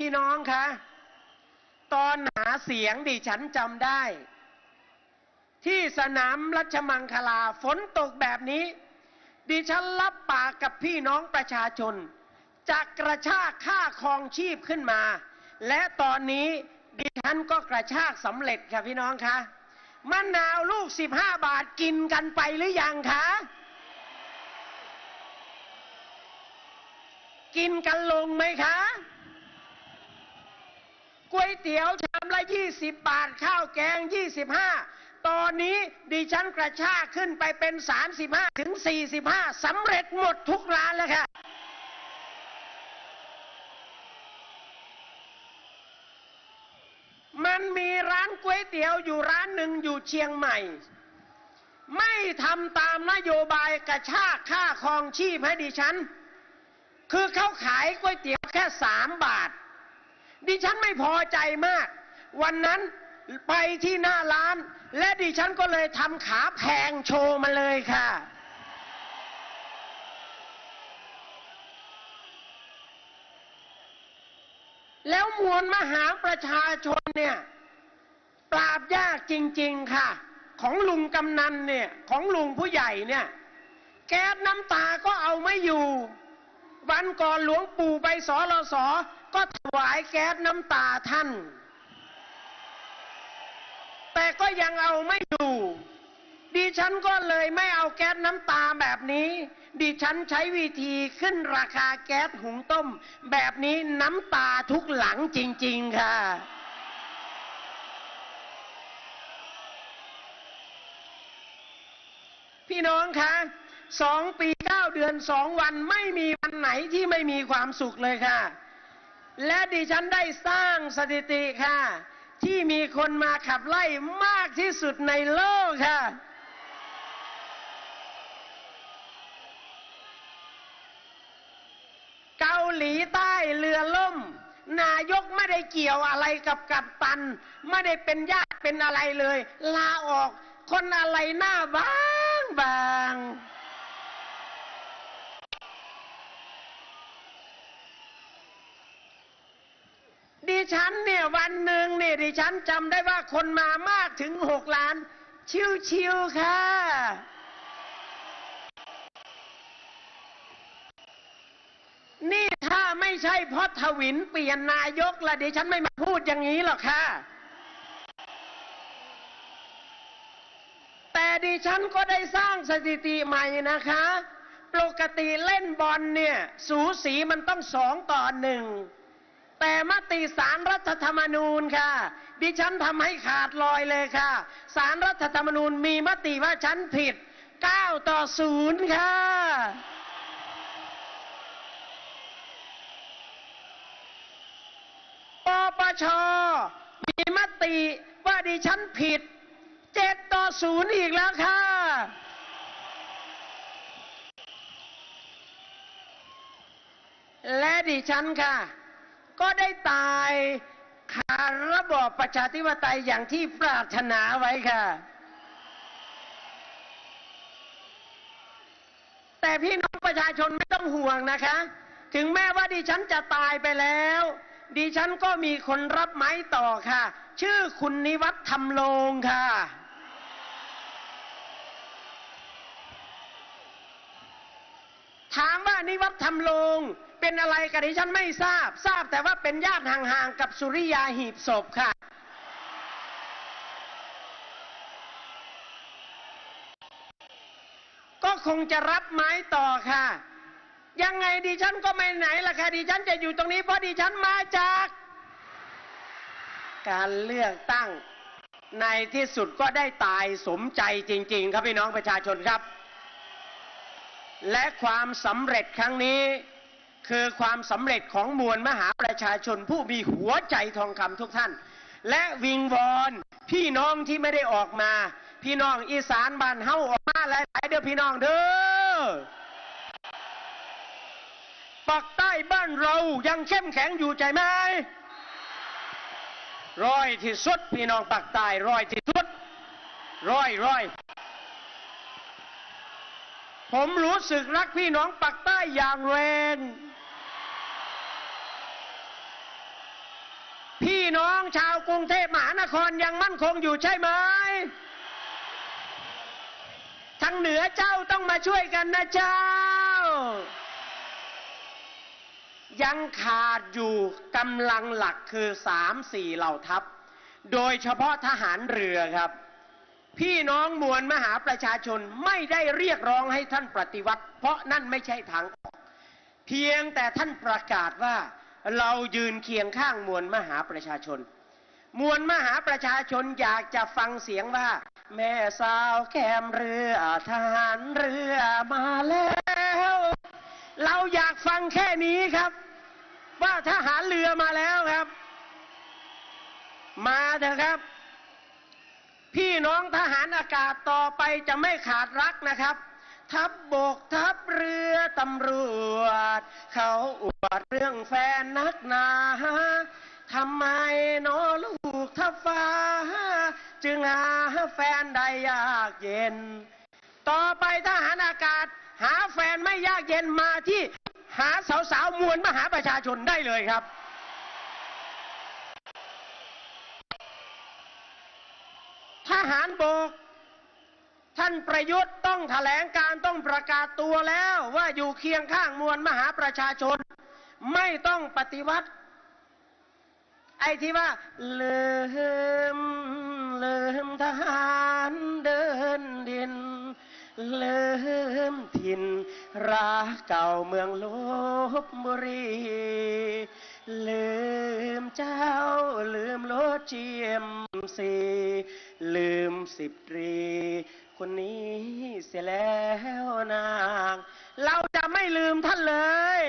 พี่น้องคะ ตอนหาเสียงดิฉันจำได้ ที่สนามรัชมังคลาฝนตกแบบนี้ ดิฉันรับปากกับพี่น้องประชาชนจะกระชากค่าครองชีพขึ้นมา และตอนนี้ดิฉันก็กระชากสำเร็จค่ะพี่น้องคะมะนาวลูก15บาทกินกันไปหรือยังคะ กินกันลงไหมคะ ก๋วยเตี๋ยวชามละ 20 บาท ข้าวแกง 25 ตอนนี้ดิฉันกระชากขึ้นไปเป็น 35 ถึง 45 สำเร็จหมดทุกร้านแล้วค่ะมันมีร้านก๋วยเตี๋ยวอยู่ร้านหนึ่งอยู่เชียงใหม่ ไม่ทำตามนโยบายกระชากค่าครองชีพให้ดิฉัน คือเขาขายก๋วยเตี๋ยวแค่สามบาท ดิฉันไม่พอใจมาก วันนั้นไปที่หน้าร้าน และดิฉันก็เลยทำขาแพงโชว์มาเลยค่ะ แล้วมวลมหาประชาชนเนี่ย ปราบยากจริง ๆค่ะ ของลุงกำนันเนี่ย ของลุงผู้ใหญ่เนี่ย แก๊สน้ำตาก็เอาไม่อยู่ วันก่อนหลวงปู่ไปสอรสอ วายแก๊สน้ำตาท่าน แต่ก็ยังเอาไม่อยู่ดิฉันก็เลยไม่เอาแก๊สน้ำตาแบบนี้ ดิฉันใช้วิธีขึ้นราคาแก๊สหุงต้ม แบบนี้น้ำตาทุกหลังจริง ๆ ค่ะ พี่น้องคะสองปีเก้าเดือนสองวันไม่มีวันไหนที่ไม่มีความสุขเลยค่ะ และดิฉันได้สร้างสถิติค่ะ ที่มีคนมาขับไล่มากที่สุดในโลกค่ะ เกาหลีใต้เรือล่ม นายกไม่ได้เกี่ยวอะไรกับกัปตัน ไม่ได้เป็นญาติเป็นอะไรเลย ลาออกคนอะไรหน้าบางบาง ดิฉันเนี่ยวันหนึ่งเนี่ยดิฉันจำได้ว่าคนมามากถึงหกล้าน ชิวๆค่ะ นี่ถ้าไม่ใช่เพราะทวินเปลี่ยนนายกละดิฉันไม่มาพูดอย่างนี้หรอกค่ะ แต่ดิฉันก็ได้สร้างสถิติใหม่นะคะ ปกติเล่นบอลเนี่ย สูสีมันต้องสองต่อหนึ่ง แต่มติสารรัฐธรรมนูญค่ะ ดิฉันทำให้ขาดลอยเลยค่ะสารรัฐธรรมนูญมีมติว่าฉันผิด 9 ต่อ 0 ค่ะ ปปช มีมติว่าดิฉันผิด 7 ต่อ 0 อีกแล้วค่ะและดิฉันค่ะ ก็ได้ตายคาระบอบประชาธิปไตยอย่างที่ปรารถนาไว้ค่ะ แต่พี่น้องประชาชนไม่ต้องห่วงนะคะ ถึงแม้ว่าดิฉันจะตายไปแล้ว ดิฉันก็มีคนรับไม้ต่อค่ะ ชื่อคุณนิวัฒน์ธรรมโลงค่ะถามว่านิวัฒน์ธรรมโลง เป็นอะไรกับดิฉันไม่ทราบ ทราบแต่ว่าเป็นญาติห่างๆกับสุริยาหีบศพค่ะ ก็คงจะรับไม้ต่อค่ะ ยังไงดิฉันก็ไม่ไหนล่ะค่ะดิฉันจะอยู่ตรงนี้เพราะดิฉันมาจาก การเลือกตั้งในที่สุดก็ได้ตายสมใจจริง ๆ ครับพี่น้องประชาชนครับ และความสำเร็จครั้งนี้ คือความสำเร็จของมวลมหาประชาชนผู้มีหัวใจทองคำทุกท่าน และวิงวอนพี่น้องที่ไม่ได้ออกมา พี่น้องอีสานบ้านเฮาออกมาหลายๆเด้อพี่น้องเด้อปากใต้บ้านเรายังเข้มแข็งอยู่ใจไหมร้อยที่สุดพี่น้องปากใต้ร้อยที่สุดร้อยร้อยผมรู้สึกรักพี่น้องปากใต้อย่างแรง น้องชาวกรุงเทพมหานครยังมั่นคงอยู่ใช่ไหมทางเหนือเจ้าต้องมาช่วยกันนะเจ้า ยังขาดอยู่กำลังหลักคือสามสี่เหล่าทัพ โดยเฉพาะทหารเรือครับ พี่น้องมวลมหาประชาชนไม่ได้เรียกร้องให้ท่านปฏิวัติ เพราะนั่นไม่ใช่ทางออก เพียงแต่ท่านประกาศว่า เรายืนเคียงข้างมวลมหาประชาชน มวลมหาประชาชนอยากจะฟังเสียงว่า แม่สาวแคมเรือทหารเรือมาแล้ว เราอยากฟังแค่นี้ครับ ว่าทหารเรือมาแล้วครับ มาเถอะครับ พี่น้องทหารอากาศต่อไปจะไม่ขาดรักนะครับ ทัพบบกทัพเรือตำรวจ เขาอวดเรื่องแฟนนักหนาทำไมนอลูกทัพฟ้า จึงหาแฟนได้ยากเย็น ต่อไปทหารอากาศ หาแฟนไม่ยากเย็นมาที่หาสาวๆมวลมหาประชาชนได้เลยครับทหารบก ท่านประยุทธ์ต้องแถลงการต้องประกาศตัวแล้วว่าอยู่เคียงข้างมวลมหาประชาชน ไม่ต้องปฏิวัติ ไอ้ที่ว่าลืมลืมทหารเดินดินลืมถิ่นรักเก่าเมืองลบบุรีลืมเจ้า ลืมรถเจียมสีลืมสิบตรี คนนี้เสียแล้วนาง เราจะไม่ลืมท่านเลย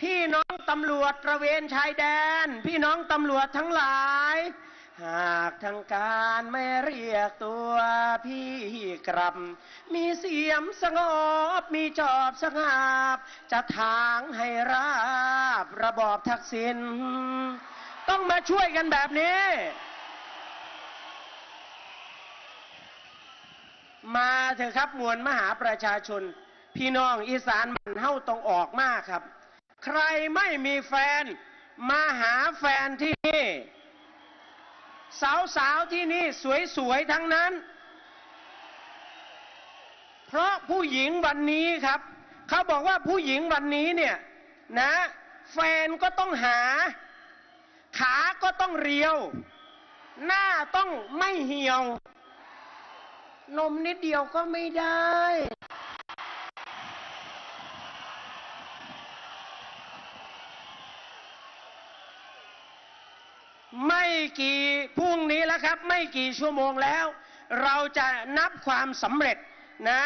พี่น้องตำรวจตระเวนชายแดน พี่น้องตำรวจทั้งหลาย หากทางการไม่เรียกตัวพี่กลับ มีเสียมสงบ มีจอบสงาบ จะทางให้ราบระบอบทักษิณ ต้องมาช่วยกันแบบนี้ มาเถอะครับมวลมหาประชาชน พี่น้องอีสานมันเฮ้าต้องออกมากครับ ใครไม่มีแฟน มาหาแฟนที่นี่ สาวๆที่นี่สวยๆทั้งนั้น เพราะผู้หญิงวันนี้ครับเขาบอกว่าผู้หญิงวันนี้เนี่ยนะ แฟนก็ต้องหา ขาก็ต้องเรียว หน้าต้องไม่เหี่ยว นมนิดเดียวก็ไม่ได้ ไม่กี่พรุ่งนี้แล้วครับ ไม่กี่ชั่วโมงแล้ว เราจะนับความสำเร็จนะ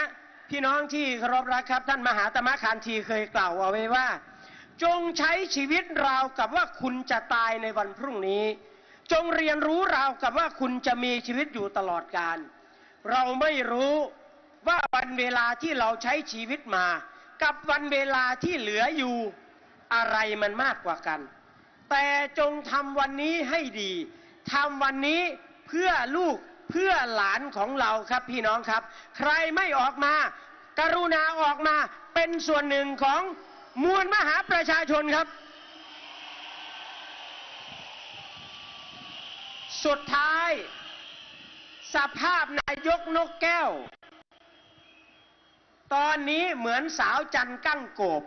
พี่น้องที่เคารพรักครับ ท่านมหาตมะคานทีเคยกล่าวเอาไว้ว่า จงใช้ชีวิตราวกับว่าคุณจะตายในวันพรุ่งนี้ จงเรียนรู้ราวกับว่าคุณจะมีชีวิตอยู่ตลอดกาลเราไม่รู้ว่าวันเวลาที่เราใช้ชีวิตมา กับวันเวลาที่เหลืออยู่อะไรมันมากกว่ากัน แต่จงทำวันนี้ให้ดีทำวันนี้เพื่อลูกเพื่อหลานของเราครับพี่น้องครับ ใครไม่ออกมา กรุณาออกมาเป็นส่วนหนึ่งของ มวลมหาประชาชนครับ สุดท้าย สภาพนายกนกแก้ว ตอนนี้เหมือนสาวจันกั้งโกบ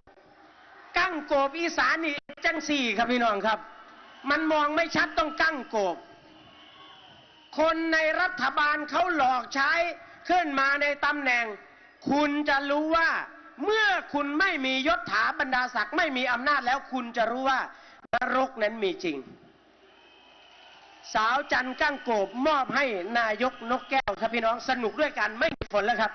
กั้งโกบอีสานนี่จังสี่ครับพี่น้องครับ มันมองไม่ชัดต้องกั้งโกบ คนในรัฐบาลเขาหลอกใช้ขึ้นมาในตำแหน่ง คุณจะรู้ว่า เมื่อคุณไม่มียศถาบรรดาศักดิ์ไม่มีอำนาจแล้วคุณจะรู้ว่านรกนั้นมีจริง สาวจันกั้งโกบมอบให้นายกนกแก้วครับพี่น้องสนุกด้วยกันไม่มีฝนแล้วครับ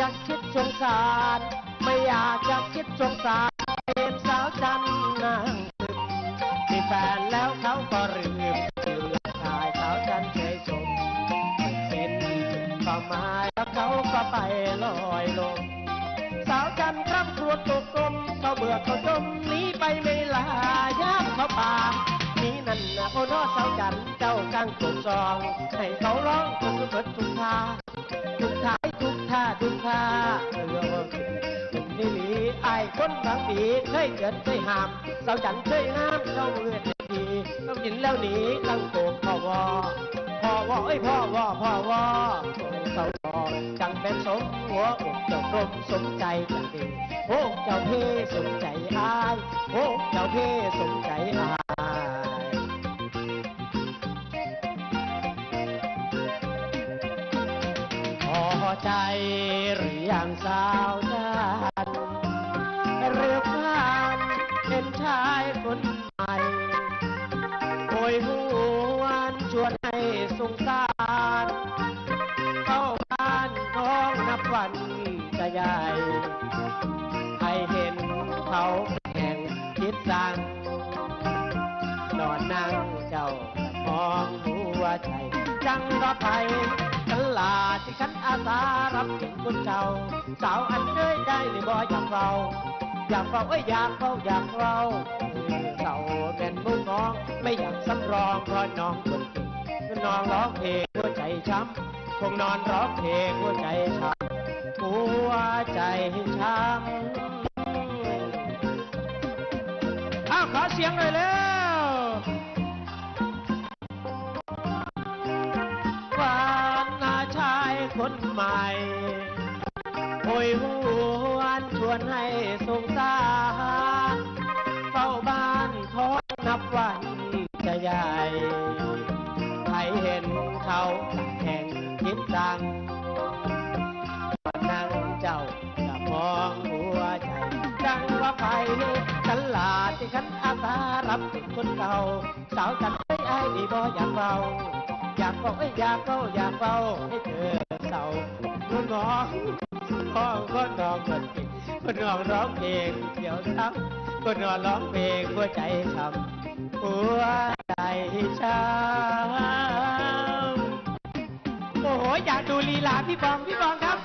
จะคิดสงสาร ไม่อยากจะคิดสงสารเป็นสาวจันนางตึกมีแฟนแล้วเขาก็ลืมลือลักทายสาวจันเคยชมเป็นความหมายแล้วเขาก็ไปลอยลมสาวจันคร่ำครวญตกกลมเขาเบื่อเขาจมหนีไปไม่ลายาำเขาป่านี้นั่นนะโอ้นอสาวจันเจ้ากังจุกซองให้เขาร้องจนสุดทุกทา ปีเคยเกิดเคยหามสาวจันเคยห้ามเข้าเลือดดีต้องยินแล้วหนีกังโกบพ่อวอพ่อวอเอ้ยพ่อวอพ่อวอเสาวอจังเป็นสมหัวอกเจ้ากรมสมใจจังดีโอ้เจ้าเพ่สมใจอายโอ้เจ้าเพ่สมใจอายพอใจหรือยังสาว กันลาที่ฉันอาสารับเป็นคนเก่าสาวอันเคยได้หรือบ่อยากเราอยากเราเอ้ยอยากเราอยากเราเสาเป็นมุกน้องไม่อยากสำรองเพราะน้องคนเก่งน้องร้องเพลงหัวใจช้ำคงนอนร้องเพลงหัวใจช้ำหัวใจช้ำอ้าวขอเสียงหน่อยแล้ ใหม่ โอยหวนชวนให้สงสารเฝ้าบ้านท้องนับวันจะใหญ่ให้เห็นเขาแห่งคิดดังนั่งเจ้าจะมองหัวใจดังว่าไฟฉันลาที่ฉันอาสารับเป็นคนเก่า สาวจันไม่ไอ้ดีบ่อยากเฝ้าอยากเฝ้าเอ้ยอยากเฝ้าอยากเฝ้าให้เธอ เต่านุ่นน้องน้องก็น้องคนเก่งคนน้องร้องเพลงเดี่ยวซ้ำคนนอนร้องเพลงหัวใจช้ำหัวใจช้ำโอ้โหอยากดูลีลาพี่บองพี่บองครับ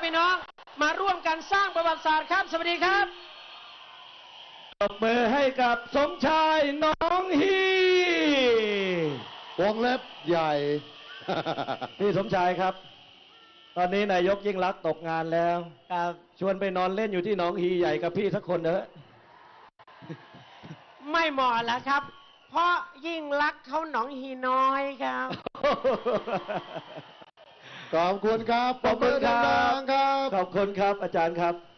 ครับพี่น้องมาร่วมกันสร้างประวัติศาสตร์ครับ สวัสดีครับตบมือให้กับสมชายน้องฮีวงเล็บใหญ่ พี่สมชายครับ ตอนนี้นายกยิ่งรักษณ์ตกงานแล้ว ครับชวนไปนอนเล่นอยู่ที่หนองฮีใหญ่กับพี่สักคนเถอะ ไม่เหมาะแล้วครับ เพราะยิ่งรักเขาหนองฮีน้อยครับ ขอบคุณครับ ขอบคุณครับปมืดังๆครับ ขอบคุณครับอาจารย์ครับ